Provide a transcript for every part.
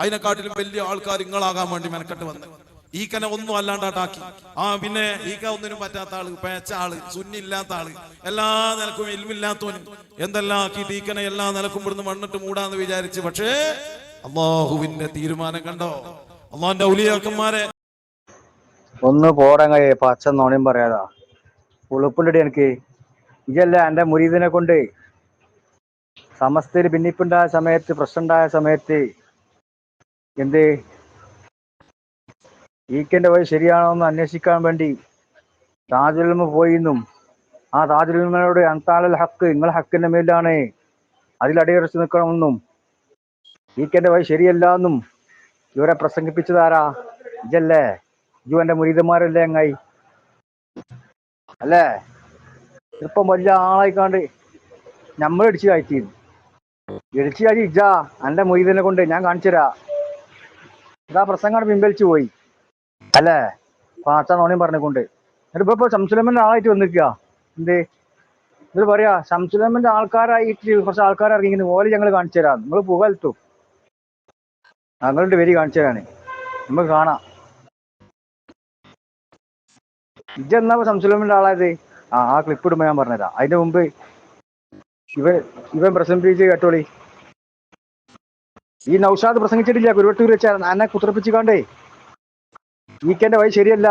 അതിനെക്കാട്ടിലും വലിയ ആൾക്കാർ ഇങ്ങളാകാൻ വേണ്ടി മെനക്കെട്ട് വന്ന്. ഈക്കനെ ഒന്നും അല്ലാണ്ടാട്ടാക്കി. ആ പിന്നെ ഈക്ക ഒന്നിനും പറ്റാത്ത ആൾ പേച്ച ആൾ സുന്നില്ലാത്ത ആൾ എല്ലാ നിലക്കും ഇൽമില്ലാത്തവനും എന്തെല്ലാം ആക്കിയിട്ട് ഈക്കനെ എല്ലാ നിലക്കും ഇവിടുന്ന് മണ്ണിട്ട് മൂടാന്ന് വിചാരിച്ച്. പക്ഷേ അള്ളാഹുവിന്റെ തീരുമാനം കണ്ടോ? അള്ളാന്റെ ഔലിയാക്കന്മാരെ. ഒന്ന് പോടങ്ങയെ പച്ച നോണയും പറയാതാ. ഉളുപ്പുണ്ടടി എനിക്ക്. ഇതല്ല എന്റെ മുരീദിനെ കൊണ്ട്. സമസ്തയിൽ ഭിന്നിപ്പുണ്ടായ സമയത്ത് പ്രശ്നമുണ്ടായ സമയത്ത് എന്ത്? ഈക്കന്റെ വഴി ശരിയാണോ എന്ന് അന്വേഷിക്കാൻ വേണ്ടി താജുൽമ പോയിന്നും ആ താജുൽമയോട് അൻതാലൽ ഹക്ക് നിങ്ങൾ ഹക്കിന്റെ മേലാണ് അതിൽ അടിയുറച്ച് നിൽക്കണമെന്നും ഈക്കന്റെ വഴി ശരിയല്ല എന്നും ഇവരെ പ്രസംഗിപ്പിച്ചതാരാ? ഇതല്ലേ ഇജു എന്റെ മുരീതന്മാരല്ലേ അങ്ങായി അല്ലേ? ഇപ്പം വലിയ ആളായിക്കാണ്ട് നമ്മൾ ഇടിച്ചു കയറ്റിയിരുന്നു. ഇടിച്ചു കയറ്റി ഇജാ എന്റെ മുരീതനെ കൊണ്ട് ഞാൻ കാണിച്ചുതരാ. ഇതാ പ്രസംഗം പിൻവലിച്ചു പോയി. അല്ലേ? പാച്ച നോണിയും പറഞ്ഞുകൊണ്ട് എന്നിട്ട് ഇപ്പൊ ശംസുലമ്മന്റെ ആളായിട്ട് വന്നിരിക്കുക എന്ത്? ഇത് പറയാ ശംസുലമ്മന്റെ ആൾക്കാരായിട്ട് കുറച്ച് ആൾക്കാർ ഇറങ്ങിക്കുന്നു ഓൽ ഞങ്ങൾ കാണിച്ചു തരാം. നിങ്ങൾ പുകഴ്ത്തു ഞങ്ങളുടെ പേര് കാണിച്ചു തരാണ് നമുക്ക് കാണാം. ഇജെന്നാ സംസുലമിന്റെ ആളായത്? ആ ആ ക്ലിപ്പ് ഇടുമ്പോ ഞാൻ പറഞ്ഞുതരാം. അതിന്റെ മുമ്പ് ഇവൻ ഇവൻ പ്രസംഗിച്ച് കേട്ടോളി. ഈ നൗഷാദ് പ്രസംഗിച്ചിട്ടില്ല കുരുവട്ടൂർ വെച്ചാൽ എന്നെ കുത്തിറപ്പിച്ച് കാണ്ടേ കെന്റെ വഴി ശരിയല്ല.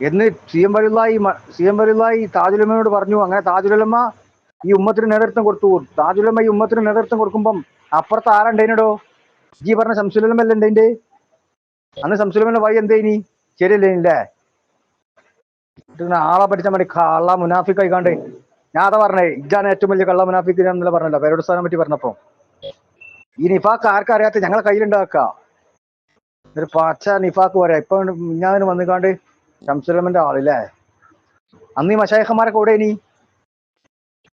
എന്ന് സി എം വലുതായി സി എം വലുതായി താജുലമ്മയോട് പറഞ്ഞു. അങ്ങനെ താജുലമ്മ ഈ ഉമ്മത്തിന് നേതൃത്വം കൊടുത്തു. താജുലമ്മ ഈ ഉമ്മത്തിന് നേതൃത്വം കൊടുക്കുമ്പം അപ്പുറത്ത് ആരുണ്ടേനടോ? ജി പറഞ്ഞ സംസുലമല്ല എന്തേന്റെ അന്ന് സംസുലമന്റെ വഴി എന്തേനി ശരിയല്ലേ ഇല്ലേ ആളെ പഠിച്ചാൽ മതി. കള്ള മുനാഫിക്കായി കാണ്ടേ ഞാൻ അതാ പറഞ്ഞേ ഇജാണ് ഏറ്റവും വലിയ കള്ള മുനാഫിക്ക് ഞാൻ പറഞ്ഞല്ലോ പേരോട് സ്ഥാനം പറ്റി പറഞ്ഞപ്പോ. ഈ നിഫാക്ക് ആർക്കും അറിയാത്ത ഞങ്ങളെ കയ്യിലുണ്ടാക്ക. ഒരു പച്ച നിഫാക്ക് വരാ ഇപ്പൊ ഞാൻ വന്നുകാണ്ട് ശംസുലമന്റെ ആളില്ലേ? അന്ന് ഈ മഷായഖന്മാരൊക്കെ കൂടെ ഇനി?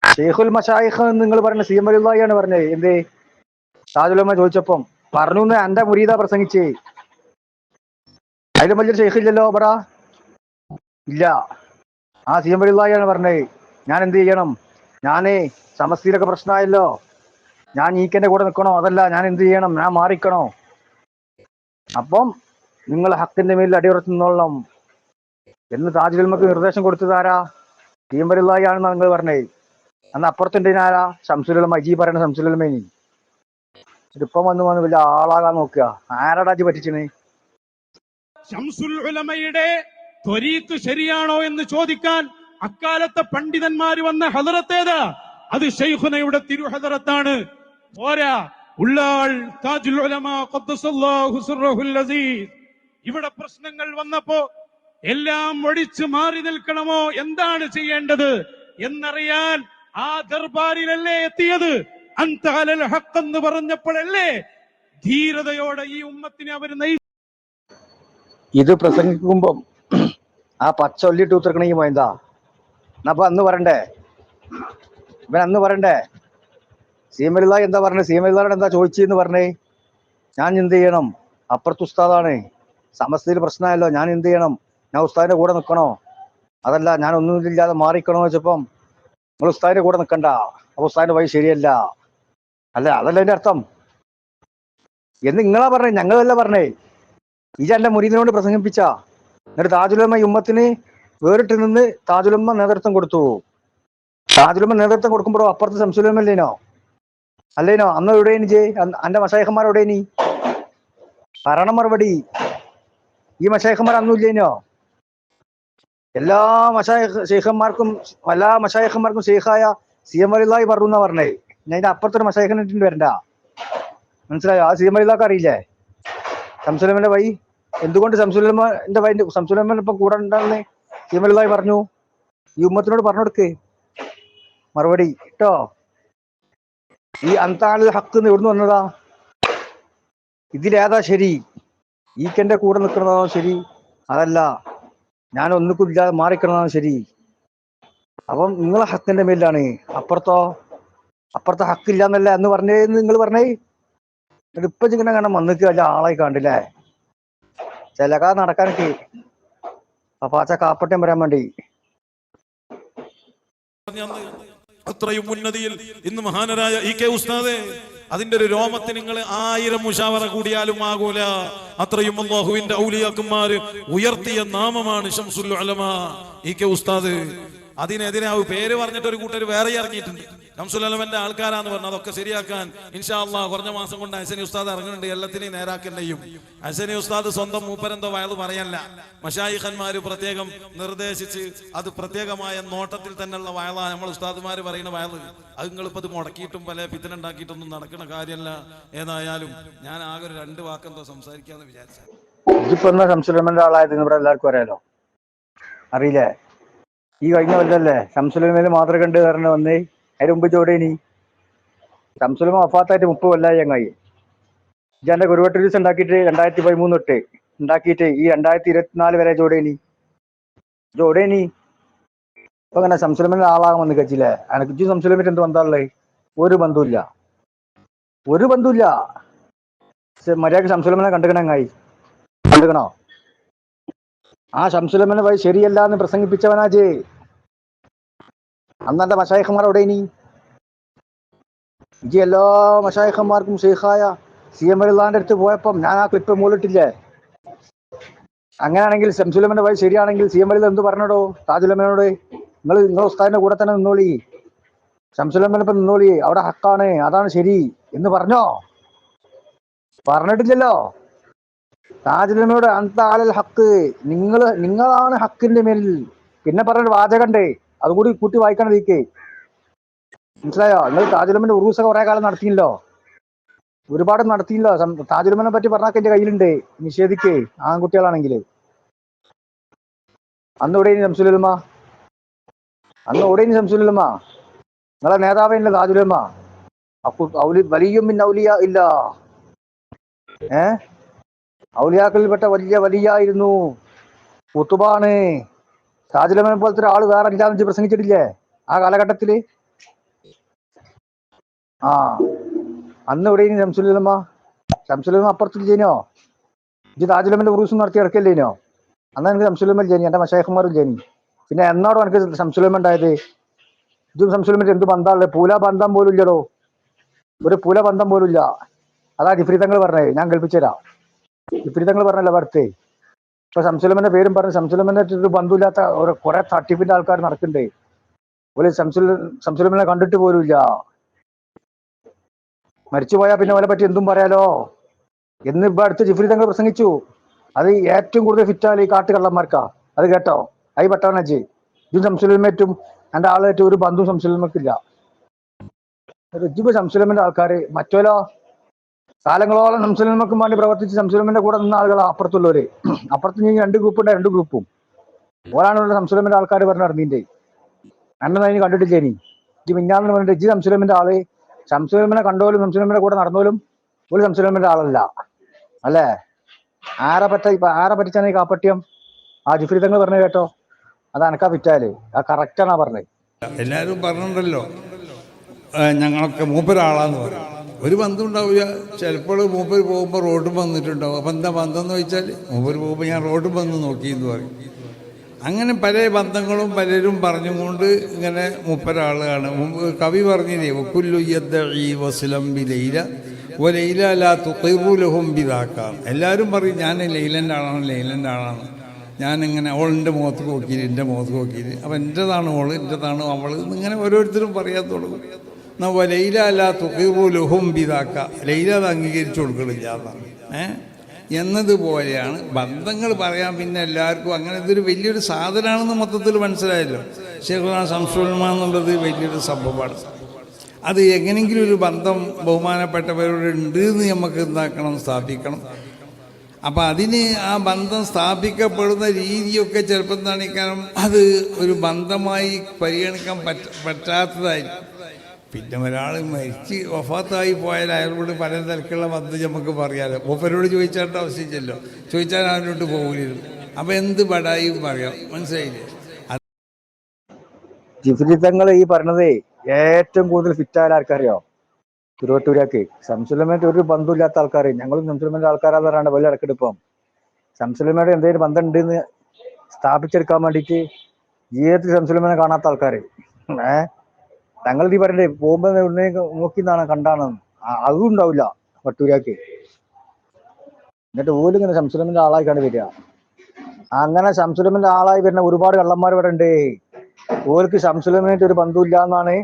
ഷെയ്ഖുൽ മഷായിഖ് എന്ന് നിങ്ങൾ പറഞ്ഞ സി എം വലുതായിയാണ് പറഞ്ഞത്. എന്തേ? താജുലമ്മ ചോദിച്ചപ്പം പറഞ്ഞു എന്ന് എന്റെ മുരീത പ്രസംഗിച്ചേ. അതിലും വലിയൊരു ഷെയ്ഖ് ഇല്ലല്ലോ പറ ഇല്ല. ആ സി എം വലുതായാണ് പറഞ്ഞത്. ഞാൻ എന്ത് ചെയ്യണം? ഞാനേ സമസ്തയിലൊക്കെ പ്രശ്നമായല്ലോ. ഞാൻ ഈക്കന്റെ കൂടെ നിൽക്കണോ അതല്ല ഞാൻ എന്ത് ചെയ്യണം? ഞാൻ മാറിക്കണോ? അപ്പം നിങ്ങൾ ഹക്കിന്റെ മേലിൽ അടിയുറച്ച് നിന്നോളണം എന്ന് താജുൽമക്ക് നിർദ്ദേശം കൊടുത്തു താരാ വലുതായാണെന്നാണ് നിങ്ങൾ പറഞ്ഞേ. അന്ന് അപ്പുറത്തുണ്ട് ആരാ? ശംസുലമ ജി പറയണ ശംസുലമേനി ഇതിപ്പം വന്ന് വന്ന് വലിയ ആളാകാൻ നോക്കുക. ആരാടാ ജി പറ്റിച്ചത്? ഷംസുൽ ഉലമയുടെ ത്വരീക്ക് ശരിയാണോ എന്ന് ചോദിക്കാൻ അക്കാലത്തെ പണ്ഡിതന്മാര് വന്ന ഹദറത്തേതാ? അത് ഷെയ്ഖുനയുടെ തിരുഹദറത്താണ്. പോരാ. ഉള്ളാൾ താജുൽ ഉലമ ഖദ്ദസല്ലാഹു സിർറഹുൽ അസീസ് ഇവിടെ പ്രശ്നങ്ങൾ വന്നപ്പോ എല്ലാം ഒഴിച്ചു മാറി നിൽക്കണമോ? എന്താണ് ചെയ്യേണ്ടത്? എന്നറിയാൻ ആ ദർബാരിലല്ലേ എത്തിയത്? അന്തഹലൽ ഹക്ക് എന്ന് പറഞ്ഞപ്പോഴല്ലേ ധീരതയോടെ ഈ ഉമ്മത്തിനെ അവർ നയി ഇത് പ്രസംഗിക്കുമ്പം ആ പച്ച ഒല്ലിട്ട് ഉത്തർക്കണെങ്കിൽ പോയെന്താ എന്നപ്പൊ അന്ന് പറണ്ടേ ഇവൻ അന്ന് പറയണ്ടേ? സീമലിത എന്താ പറഞ്ഞത് സീമലിതാനോട് എന്താ ചോദിച്ചെന്ന് പറഞ്ഞേ? ഞാൻ എന്ത് ചെയ്യണം? അപ്പുറത്ത് ഉസ്താദാണ്. സമസ്തയിൽ പ്രശ്നമായല്ലോ. ഞാൻ എന്ത് ചെയ്യണം? ഞാൻ ഉസ്താദിന്റെ കൂടെ നിൽക്കണോ അതല്ല ഞാൻ ഒന്നും ഇല്ലാതെ മാറിക്കണോ വെച്ചപ്പം നിങ്ങൾ ഉസ്താദിന്റെ കൂടെ നിൽക്കണ്ട അപ്പൊ ഉസ്താദിന്റെ വഴി ശരിയല്ല. അല്ല അതല്ല അതിന്റെ അർത്ഥം. എന്ന് നിങ്ങളാ പറഞ്ഞേ. ഞങ്ങളല്ല പറഞ്ഞേ. ഇജ എന്റെ മുരീദിനോട് പ്രസംഗിപ്പിച്ച. എന്നിട്ട് താജുലമ്മ ഉമ്മത്തിന് വേറിട്ട് നിന്ന് താജുലമ്മ നേതൃത്വം കൊടുത്തു. താജുലമ്മ നേതൃത്വം കൊടുക്കുമ്പോഴോ അപ്പുറത്ത് സംസുലമല്ലേനോ അല്ലേനോ? അന്ന് എവിടെയാണ് ജെ? അന്റെ മഷായഖന്മാർ എവിടെയാണ് പറയണം മറുപടി. ഈ മഷേഖന്മാർ അന്നും ഇല്ലേനോ? എല്ലാ മഷായ ഷെയ്ഖന്മാർക്കും എല്ലാ മഷായഖന്മാർക്കും ഷെയ്ഖായ സി എം അലിലായി പറഞ്ഞു എന്നാ പറഞ്ഞേ. ഞാൻ ഇതിന്റെ അപ്പുറത്തൊരു ഇട്ടിട്ട് വരണ്ട. മനസ്സിലായോ? ആ സി എം അലിലാക്ക് അറിയില്ലേ? സംസുലമന്റെ വൈ എന്തുകൊണ്ട് ശംസുലമ്മന്റെ വൈ ശംസുലമ്മൻ ഇപ്പൊ കൂടെ ഉണ്ടെന്ന് സീമലായി പറഞ്ഞു. ഈ ഉമ്മത്തിനോട് പറഞ്ഞു കൊടുക്ക് മറുപടി. കേട്ടോ? ഈ അന്താളിൽ ഹക്ക് എവിടുന്ന് വന്നതാ? ഇതിലേതാ ശരി? ഈക്കെന്റെ കൂടെ നിൽക്കുന്നതാണോ ശരി? അതല്ല. ഞാൻ ഒന്നിക്കില്ലാതെ മാറിക്കണതാണോ ശരി. അപ്പം നിങ്ങളെ ഹക്കിന്റെ മേലാണ് അപ്പുറത്തോ? അപ്പുറത്തെ ഹക്കില്ല എന്നല്ല എന്ന് പറഞ്ഞേ നിങ്ങൾ പറഞ്ഞേ? ഇപ്പൊ ഇങ്ങനെ കാണാൻ വന്നിട്ട് വല്ല ആളായി കണ്ടില്ലേ? ചിലക നടക്കാനൊക്കെ. അപ്പാച്ച കാപ്പട്ടം വരാൻ വേണ്ടി. അത്രയും ഉന്നതിയിൽ ഇന്ന് മഹാനരായ ഇ കെ ഉസ്താദെ അതിന്റെ ഒരു രോമത്തിന് നിങ്ങൾ ആയിരം മുഷാവറ കൂടിയാലും ആകൂല. അത്രയും അള്ളാഹുവിന്റെ ഔലിയാക്കന്മാര് ഉയർത്തിയ നാമമാണ് ഷംസുൽ അലമ ഇ കെ ഉസ്താദ് അതിനെതിരെ ആ പേര് പറഞ്ഞിട്ട് ഒരു കൂട്ടർ വേറെ ഇറങ്ങിയിട്ടുണ്ട്. ഷംസുൽ ഉലമന്റെ ആൾക്കാരാന്ന് പറഞ്ഞു അതൊക്കെ ശരിയാക്കാൻ ഇൻഷാ കുറഞ്ഞ മാസം കൊണ്ട് അശ്വനി ഉസ്താദ് ഇറങ്ങുന്നുണ്ട് എല്ലാത്തിനെയും നേരാക്കണ്ടയും. അശ്വനി ഉസ്താദ് സ്വന്തം മൂപ്പരെന്തോ വയത് പറയല്ല. മഷായിഖന്മാര് പ്രത്യേകം നിർദ്ദേശിച്ച് അത് പ്രത്യേകമായ നോട്ടത്തിൽ തന്നെയുള്ള വയലാ നമ്മൾ ഉസ്താദ്മാര് പറയുന്ന വയത് അത് നിങ്ങളിപ്പത് മുടക്കിയിട്ടും പല പിത്തനുണ്ടാക്കിയിട്ടൊന്നും നടക്കുന്ന കാര്യമല്ല ഏതായാലും ഞാൻ ആകെ ഒരു രണ്ട് വാക്കെന്തോ സംസാരിക്കാന്ന് വിചാരിച്ചു ഇതിപ്പോ എല്ലാവർക്കും അറിയാലോ? അറിയില്ലേ? ഈ കഴിഞ്ഞ കൊല്ലല്ലേ ശംസുലമയിൽ മാത്രം കണ്ട് കാരണം വന്നേ. അതിന് മുമ്പ് ചോടേനി ശംസുലമ വഫാത്തായിട്ട് മുപ്പത് കൊല്ലായി ചങ്ങായി. ഇജാന്റെ കുരുവട്ട് ദിവസം ഉണ്ടാക്കിയിട്ട് രണ്ടായിരത്തി പതിമൂന്ന് തൊട്ട് ഉണ്ടാക്കിയിട്ട് ഈ രണ്ടായിരത്തി ഇരുപത്തിനാല് വരെ ചോടേനി ചോടേനി ഇപ്പൊ അങ്ങനെ ശംസുലമന്റെ ആളാകാൻ വന്ന് കച്ചില്ലേ അനക്ക് ഇജ്ജ് ശംസുലമിട്ട് എന്ത് ബന്ധമുള്ളത് ഒരു ബന്ധമില്ല ഒരു ബന്ധമില്ല മര്യാദയ്ക്ക് ശംസുലമനെ കണ്ടുകണങ്ങായി കണ്ടുകണോ ആ ശംസുലമനെ വഴി ശരിയല്ല എന്ന് പ്രസംഗിപ്പിച്ചവനാ ജേ മഷായിഖന്മാർ എവിടെ ഇനി? ഇജി എല്ലാ മഷായഖന്മാർക്കും ഷെയ്ഖായ സി എം അലിള്ളാന്റെ അടുത്ത് പോയപ്പം ഞാൻ ആ ക്ലിപ്പ് മൂലിട്ടില്ലേ അങ്ങനെയാണെങ്കിൽ ശംസുലമന്റെ വഴി ശരിയാണെങ്കിൽ സി എം അലിൽ എന്ത് പറഞ്ഞടോ? താജുലമനോട്? നിങ്ങൾ നിങ്ങൾ ഉസ്താദിന്റെ കൂടെ തന്നെ നിന്നോളി. ശംസുലമൻ ഇപ്പൊ നിന്നോളി. അവിടെ ഹക്കാണ്. അതാണ് ശരി. എന്ന് പറഞ്ഞോ? പറഞ്ഞിട്ടില്ലല്ലോ. താജുലമയോട് അന്താലൽ ഹക്ക്. നിങ്ങൾ നിങ്ങളാണ് ഹക്കിന്റെ മേലിൽ. പിന്നെ പറഞ്ഞൊരു വാചകണ്ടേ അതുകൂടി കൂട്ടി വായിക്കണം വീക്ക്. മനസ്സിലായോ? നിങ്ങൾ താജുലമന്റെ ഉറൂസൊക്കെ കുറെ കാലം നടത്തിയില്ലോ? ഒരുപാട് നടത്തിയില്ലോ? താജുലമനെ പറ്റി പറഞ്ഞാൽ എന്റെ കയ്യിലുണ്ട്. നിഷേധിക്കേ ആൺകുട്ടികളാണെങ്കിൽ അന്ന് എവിടെയും ശംസുലുലമ? അന്ന് എവിടെയും ശംസുലുലമ? നിങ്ങളെ നേതാവില്ല താജുലമ? താജുലമ്മ വലിയും ഇല്ല. ഏ? ഔലിയാക്കളിൽപ്പെട്ട വലിയ വലിയ ആയിരുന്നു കുത്തുബാണ്. താജുലമനെ പോലത്തെ ഒരാൾ വേറെ ഇല്ലാന്ന് വെച്ച് പ്രസംഗിച്ചിട്ടില്ലേ? ആ കാലഘട്ടത്തിൽ? ആ. അന്ന് ഇവിടെ ഇനി ശംസുലമ്മ? ശംസുലമ്മ അപ്പുറത്തിൽ ജനിയോ ഇത് താജുലമ്മന്റെ ഉറൂസ് നടത്തി ഇറക്കല്ലേനോ അന്ന് എനിക്ക് ശംസുലമ്മൽ ജനി എന്റെ മഷേഖന്മാരും ജനി പിന്നെ എന്നോടോ എനിക്ക് ശംസുലമ്മ ഉണ്ടായത്? ഇതും ശംസുലമ്മന്റെ എന്ത് ബന്ധമുള്ളത് പൂല ബന്ധം പോലും ഇല്ലടോ. ഒരു പൂല ബന്ധം പോലും ഇല്ല. അതാ ജിഫ്രീതങ്ങൾ പറഞ്ഞേ ഞാൻ കേൾപ്പിച്ചുതരാം. ജിഫ്രീതങ്ങൾ പറഞ്ഞല്ലോ ഭർത്തേ ഇപ്പൊ ശംസുലമന്റെ പേരും പറഞ്ഞു ശംസുലമന്റെ ഒരു ബന്ധുവില്ലാത്ത ഒരു കുറെ തട്ടിപ്പിന്റെ ആൾക്കാർ നടക്കണ്ടേ? ഒരു ശംസുല ശംസുലമനെ കണ്ടിട്ട് പോലുമില്ല. മരിച്ചുപോയാൽ പിന്നെ അവനെ പറ്റി എന്തും പറയാലോ? എന്ന് ഇപ്പൊ അടുത്ത് ജിഫ്രി തങ്ങൾ പ്രസംഗിച്ചു. അത് ഏറ്റവും കൂടുതൽ ഫിറ്റാൽ ഈ കാട്ടുകള്ളന്മാർക്കാ. അത് കേട്ടോ? ഐ പട്ടാണജി. ഇജു ശംസുലമേറ്റും എന്റെ ആളേറ്റും ഒരു ബന്ധു ശംസുലമക്കില്ല ഇജിബ് ശംസുലമന്റെ ആൾക്കാര് മറ്റോലോ കാലങ്ങളോളം ശംസുലമക്കും വേണ്ടി പ്രവർത്തിച്ച് ശംസുലമിന്റെ കൂടെ നിന്ന ആളുകൾ അപ്പുറത്തുള്ളവര്. അപ്പുറത്ത് നിന്ന് രണ്ട് ഗ്രൂപ്പ് ഉണ്ട് രണ്ട് ഗ്രൂപ്പും ഓരാണുള്ള ശംസുലമിന്റെ ആൾക്കാർ പറഞ്ഞു ഇറങ്ങിന്റെ അണ്ണൻ അതിന് കണ്ടിട്ടില്ല ഇനി? ഇജ് മിന്നാന്ന് പറഞ്ഞിട്ട് ഇജ് ശംസുലമിന്റെ ആൾ. ശംസുലമിനെ കണ്ടോലും ശംസുലമിന്റെ കൂടെ നടന്നോലും ഒരു ശംസുലമിന്റെ ആളല്ല. അല്ലേ? ആരെ പറ്റ ആരെ പറ്റിച്ചാണ് ഈ ആ ജിഫ്രി പറഞ്ഞു കേട്ടോ. അത് അനക്കാ പിറ്റാൽ ആ കറക്റ്റാണ് പറഞ്ഞത്. എല്ലാരും പറഞ്ഞിട്ടുണ്ടല്ലോ. ഞങ്ങളൊക്കെ മൂപ്പരാളാന്ന് പറയും ഒരു ബന്ധം ഉണ്ടാവില്ല ചിലപ്പോൾ മൂപ്പർ പോകുമ്പോൾ റോഡും വന്നിട്ടുണ്ടാവും. അപ്പം എന്താ ബന്ധം എന്ന് വെച്ചാൽ മൂപ്പർ പോകുമ്പോൾ ഞാൻ റോഡും വന്ന് നോക്കി എന്ന് പറയും. അങ്ങനെ പല ബന്ധങ്ങളും പലരും പറഞ്ഞുകൊണ്ട് ഇങ്ങനെ മൂപ്പരാളുകളാണ്. കവി പറഞ്ഞില്ലേ ഒക്കുല്ലു യദ്ദഈ വസ്ലം ബി ലൈല ഒ ലൈല ലാ തുറൂലഹും ലഹും ബിദാക്കാം. എല്ലാവരും പറയും ഞാൻ ലൈലന്റെ ആളാണ് ലൈലന്റെ ആളാണ്. ഞാനിങ്ങനെ ഓളിന്റെ മുഖത്ത് നോക്കിയില്ല എന്റെ മുഖത്ത് നോക്കിയില്ല. അപ്പം എന്റെതാണ് ഓൾ എന്റെതാണ് അവൾ ഇങ്ങനെ ഓരോരുത്തരും പറയാൻ തുടങ്ങും. ലൈല അല്ല തുഖിറു ലുഹും ബിദാക്ക. ലൈല അത് അംഗീകരിച്ചു കൊടുക്കണില്ല എന്നാണ്. എന്നതുപോലെയാണ് ബന്ധങ്ങൾ പറയാൻ പിന്നെ എല്ലാവർക്കും അങ്ങനെ ഇതൊരു വലിയൊരു സാധനമാണെന്ന് മൊത്തത്തിൽ മനസ്സിലായല്ലോ. ശേഖുന സംസ്കൃതമാണെന്നുള്ളത് വലിയൊരു സംഭവമാണ്. അത് എങ്ങനെയെങ്കിലും ഒരു ബന്ധം ബഹുമാനപ്പെട്ടവരോട് ഉണ്ട് എന്ന് നമുക്ക് എന്താക്കണം? സ്ഥാപിക്കണം. അപ്പം അതിന് ആ ബന്ധം സ്ഥാപിക്കപ്പെടുന്ന രീതിയൊക്കെ ചിലപ്പോൾ എന്താണ് കാരണം അത് ഒരു ബന്ധമായി പരിഗണിക്കാൻ പറ്റ പറ്റാത്തതായിരിക്കും. പിന്നെ ഒരാൾ മരിച്ച് വഫാത്തായി പോയാൽ അയാളോട് പല നിലക്കുള്ള ബന്ധം നമുക്ക് പറയാമല്ലോ മൂപ്പരോട് ചോദിച്ചാട്ട് ആവശ്യമില്ലല്ലോ. ചോദിച്ചാൽ അവനോട്ട് പോകില്ല അപ്പം എന്ത് ബടായും പറയാം. മനസ്സിലായില്ലേ? ജിഫ്രി തങ്ങൾ ഈ പറഞ്ഞതേ ഏറ്റവും കൂടുതൽ ഫിറ്റായ ആൾക്കാരെയോ? തിരുവട്ടൂരാക്ക് സംസുലമേട്ട് ഒരു ബന്ധമില്ലാത്ത ആൾക്കാർ ഞങ്ങളും സംസുലമേന്റെ ആൾക്കാരാന്ന് പറയാണ്ട് വലിയ ഇടക്കെടുപ്പം സംസുലമയുടെ എന്തെങ്കിലും ബന്ധം ഉണ്ടെന്ന് സ്ഥാപിച്ചെടുക്കാൻ വേണ്ടിയിട്ട് ജീവിതത്തിൽ സംസുലമനെ കാണാത്ത ആൾക്കാർ ഏ? ഞങ്ങൾ ഈ പറയണ്ടേ പോകുമ്പോ എവിടുന്നേക്ക് നോക്കിന്നാണ് കണ്ടാണെന്ന് ആ, അതും ഉണ്ടാവില്ല വട്ടൂരാക്ക്. എന്നിട്ട് ഓൽ ഇങ്ങനെ ശംസുലമിന്റെ ആളായി കണ്ടു വരിക. അങ്ങനെ ശംസുലമിന്റെ ആളായി വരുന്ന ഒരുപാട് കള്ളന്മാർ ഇവിടെ ഉണ്ട്. ഓർക്ക് ശംസുലമിനായിട്ട് ഒരു ബന്ധമില്ല എന്നാണ്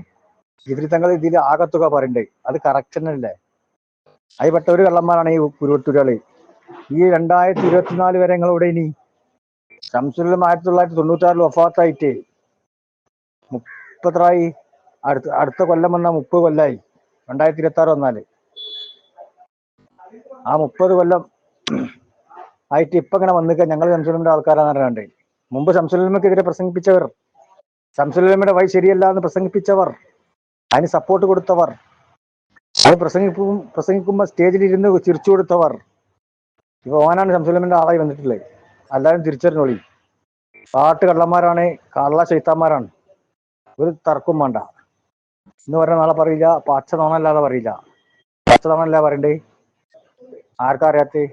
ഇതിൽ തങ്ങൾ ഇതിൽ ആകത്തുക പറയണ്ടേ. അത് കറക്റ്റ് അതിൽ പെട്ട ഒരു കള്ളന്മാരാണ് ഈ കുരുവട്ടൂരാളി ഈ രണ്ടായിരത്തി ഇരുപത്തിനാല് വരെ നിങ്ങൾ ഇവിടെ ഇനി ശംസുലം ആയിരത്തി തൊള്ളായിരത്തി തൊണ്ണൂറ്റാറിൽ വഫാത്തായിട്ട് മുപ്പത്രായി അടുത്ത അടുത്ത കൊല്ലം വന്ന മുപ്പത് കൊല്ലമായി രണ്ടായിരത്തി ഇരുപത്തി ആറ് വന്നാൽ. ആ മുപ്പത് കൊല്ലം ആയിട്ട് ഇപ്പൊ ഇങ്ങനെ വന്നിക്ക ഞങ്ങൾ ശംസുലിമിന്റെ ആൾക്കാരാന്ന് പറഞ്ഞാണ്ട്. മുമ്പ് ശംസുലിമക്കെതിരെ പ്രസംഗിപ്പിച്ചവർ. ശംസുലിമയുടെ വഴി ശരിയല്ല എന്ന് പ്രസംഗിപ്പിച്ചവർ. അതിന് സപ്പോർട്ട് കൊടുത്തവർ. അത് പ്രസംഗിക്കും പ്രസംഗിക്കുമ്പോ സ്റ്റേജിൽ ഇരുന്ന് ചിരിച്ചു കൊടുത്തവർ. ഇപ്പൊ ഓനാണ് ശംസുലിമിന്റെ ആളായി വന്നിട്ടുള്ളത്. എല്ലാവരും തിരിച്ചറിഞ്ഞോളി. കാട്ട് കള്ളന്മാരാണ് കള്ള ചൈത്താന്മാരാണ് ഒരു തർക്കം വേണ്ട. എന്ന് പറഞ്ഞ നാളെ പറയില്ല പച്ച നോണല്ലാതെ പറയില്ല. പച്ച നോണല്ല പറയണ്ടേ? ആർക്കാ അറിയാത്തേ?